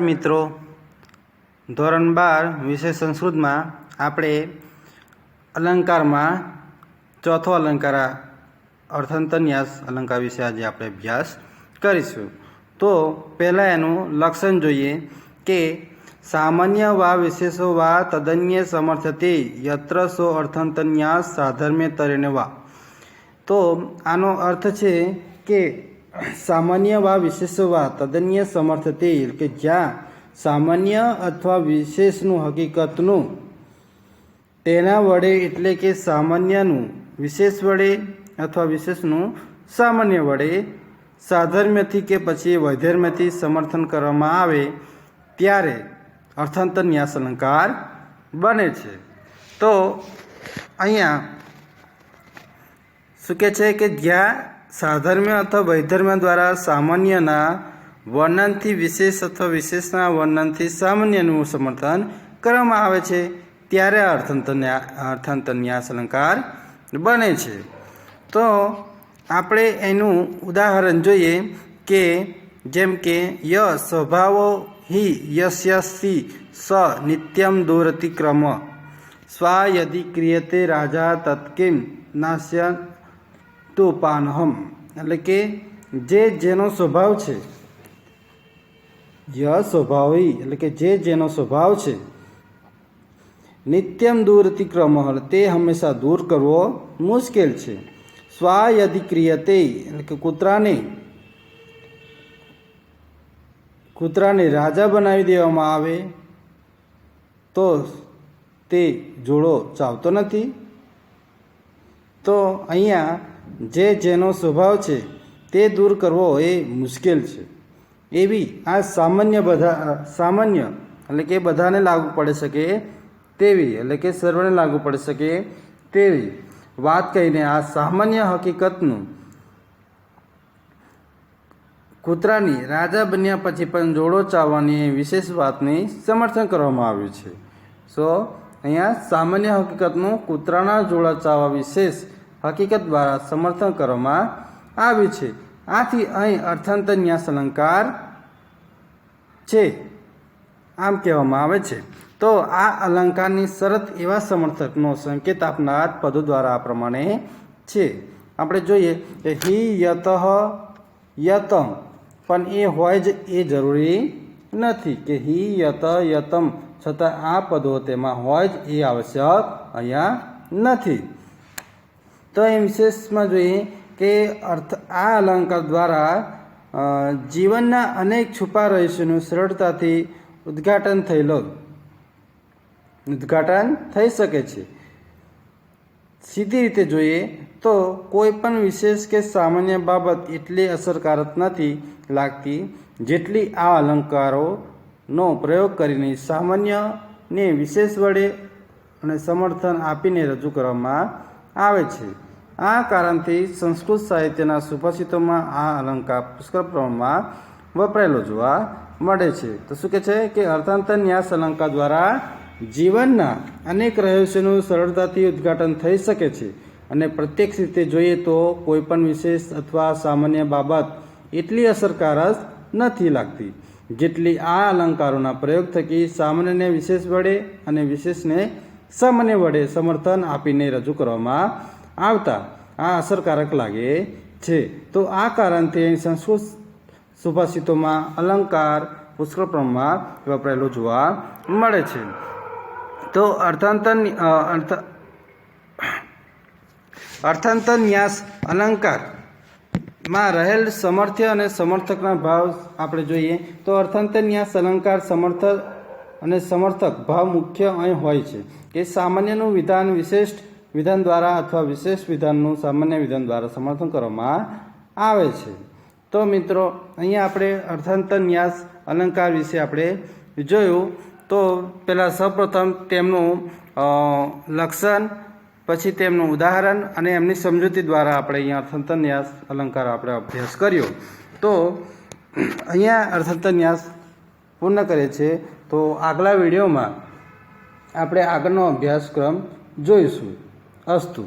મિત્રો. ધોરણ બાર વિષય સંસ્કૃતમાં આપણે અલંકારમાં ચોથો અલંકાર અર્થંતન્યાસ અલંકાર વિશે આજે આપણે અભ્યાસ કરીશું. તો પહેલાં એનું લક્ષણ જોઈએ કે સામાન્ય વા વિશેષો વા તદન્ય સમર્થતે યત્ર સો અર્થંતન્યાસ સાધર્મ્ય તરેને વા. તો આનો અર્થ છે કે સામાન્ય વા વિશેષ વા તદન્ય સમર્થતે કે જ્યાં સામાન્ય અથવા વિશેષનું હકીકતનું તેના વડે એટલે કે સામાન્યનું, વિશેષ વડે અથવા વિશેષનું સામાન્ય વડે સાધર્મ્યથી કે પછી વૈધર્મ્યથી સમર્થન કરવામાં આવે ત્યારે અર્થાંતર ન્યાસ અલંકાર બને છે. તો અહીંયા શું કહે છે કે જ્યાં સાધર્મ્ય અથવા વૈધર્મ્ય દ્વારા સામાન્યના વર્ણનથી વિશેષ અથવા વિશેષના વર્ણનથી સામાન્યનું સમર્થન કરવામાં આવે છે, ત્યારે અર્થંતન્યા અર્થાંતર ન્યા- અર્થાંતર ન્યાસ અલંકાર બને છે. તો આપણે એનું ઉદાહરણ જોઈએ કે જેમ કે, ય સ્વભાવો હિ યસ્યસી સ નિત્યમ દોરતી સ્વા યદિ ક્રિયતે રાજા તત્કિમ નાસ્ય તો પાનહમ એટલે કે જે જેનો સ્વભાવ છે, ય સ્વભાવી, એટલે કે જે જેનો સ્વભાવ છે, નિત્યમ દૂરતિક્રમ તે હંમેશા દૂર કરવો મુશ્કેલ છે. સ્વા યદિ એટલે કે કૂતરાને કૂતરાને રાજા બનાવી દેવામાં આવે, તો તે જોડો ચાવતો નથી. તો અહીંયા જે જેનો સ્વભાવ છે, તે દૂર કરવો એ મુશ્કેલ છે. એવી આ સામાન્ય બધા, સામાન્ય એટલે કે બધાને લાગુ પડી શકે તેવી, એટલે કે સર્વને લાગુ પડી શકે તેવી વાત કહીને આ સામાન્ય હકીકતનું કૂતરાની રાજા બન્યા પછી પણ જોડો ચાવવાની વિશેષ વાતની સમર્થન કરવામાં આવ્યું છે. સો અહીંયા સામાન્ય હકીકતનું કૂતરાના જોડા ચાવવા વિશેષ હકીકત દ્વારા સમર્થન કરવામાં આવ્યું છે. આથી અહીં અર્થાંતર ન્યાસ અલંકાર છે, આમ કહેવામાં આવે છે. તો આ અલંકારની શરત એવા સમર્થકનો સંકેત આપનાર પદો દ્વારા આ પ્રમાણે છે. આપણે જોઈએ કે હિ યત યતમ, પણ એ હોય જ એ જરૂરી નથી કે હિ યત યતમ, છતાં આ પદો તેમાં હોય જ એ આવશ્યક અહીંયા નથી. તો એ વિશેષમાં જોઈએ કે અર્થ આ અલંકાર દ્વારા જીવનના અનેક છુપા રહસ્યોનું સરળતાથી ઉદ્ઘાટન થયેલો. ઉદ્ઘાટન થઈ શકે છે. સીધી રીતે જોઈએ તો કોઈ પણ વિશેષ કે સામાન્ય બાબત એટલી અસરકારક નથી લાગતી, જેટલી આ અલંકારોનો પ્રયોગ કરીને સામાન્યને વિશેષ વડે અને સમર્થન આપીને રજૂ કરવામાં આવે છે. આ કારણથી સંસ્કૃત સાહિત્યના સુભાષિતોમાં આ અલંકાર પુષ્કળ પ્રમાણમાં વપરાયેલો જોવા મળે છે. તો શું કહે છે કે અર્થાંતર ન્યાસ અલંકાર દ્વારા જીવનના અનેક રહસ્યોનું સરળતાથી ઉદ્ઘાટન થઈ શકે છે અને પ્રત્યક્ષ રીતે જોઈએ તો કોઈપણ વિશેષ અથવા સામાન્ય બાબત એટલી અસરકારક નથી લાગતી. જેટલી આ અલંકારોના પ્રયોગ થકી સામાન્યને વિશેષ વડે અને વિશેષને સામાન્ય વડે સમર્થન આપીને રજૂ કરવામાં આવતા આ અસરકારક લાગે છે. તો આ કારણથી સંસ્કૃત સુભાષિતોમાં અલંકાર પુષ્કળ પ્રમાણમાં વપરાયેલો જોવા મળે છે. તો અર્થાંતર અર્થ, અર્થાંતર ન્યાસ અલંકારમાં રહેલ સમર્થ્ય અને સમર્થકના ભાવ આપણે જોઈએ તો અર્થાંતર ન્યાસ અલંકાર, સમર્થક અને સમર્થક ભાવ મુખ્ય અહીં હોય છે. કે સામાન્યનું વિધાન વિશિષ્ટ વિધાન દ્વારા અથવા વિશેષ વિધાનનું સામાન્ય વિધાન દ્વારા સમર્થન કરવામાં આવે છે. તો મિત્રો, અહીંયા આપણે અર્થાંતર ન્યાસ, અલંકાર વિશે આપણે જોયું. તો પહેલાં સૌપ્રથમ તેમનું લક્ષણ, પછી તેમનું ઉદાહરણ અને એમની સમજૂતી દ્વારા આપણે અહીંયા અર્થાંતર અલંકાર આપણે અભ્યાસ કર્યો. તો અહીંયા અર્થાંતર પૂર્ણ કરે છે. તો આગલા વિડીયોમાં આપણે આગળનો અભ્યાસક્રમ જોઈશું. अस्तु